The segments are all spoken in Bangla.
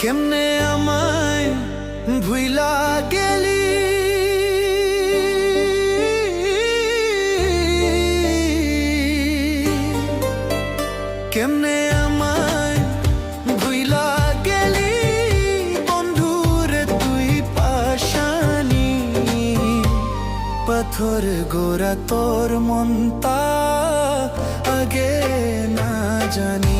কেমনে আমায় ভুইলা গেলি? কেমনে গেলি? পাশানি পাথর গোরা তোর মনতা আগে না জানি।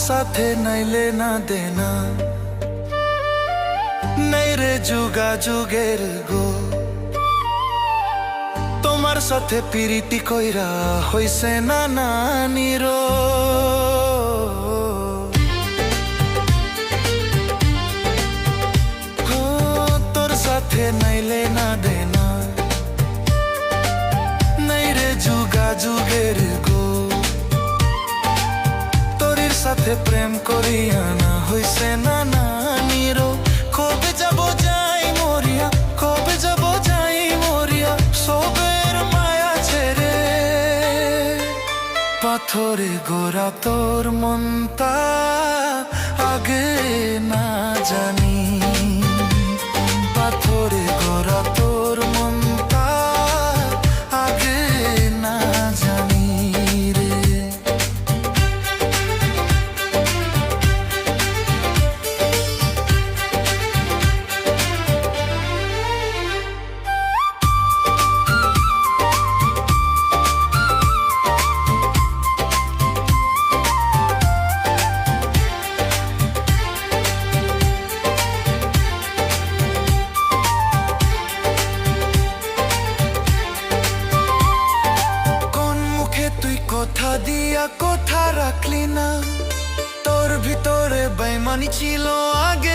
সাথে নাইলে না দেনা নাই রে যুগা যুগের গো তোমার সাথে পিরিতি কইরা হইছে না নানির তোর সাথে নাইলে না দেনা নাই রে যুগা যুগের গো সাথে প্রেম করিয়া না হইছে না নানিরো কবে যাব যাই মরিয়া, কবে যাব যাই মরিয়া সবের মায়া ছেড়ে। পাথরে গোরা তোর মনটা না। তোর ভিতরে বেমানি ছিল আগে।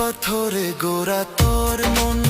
পাথরে গোরা তোর মন।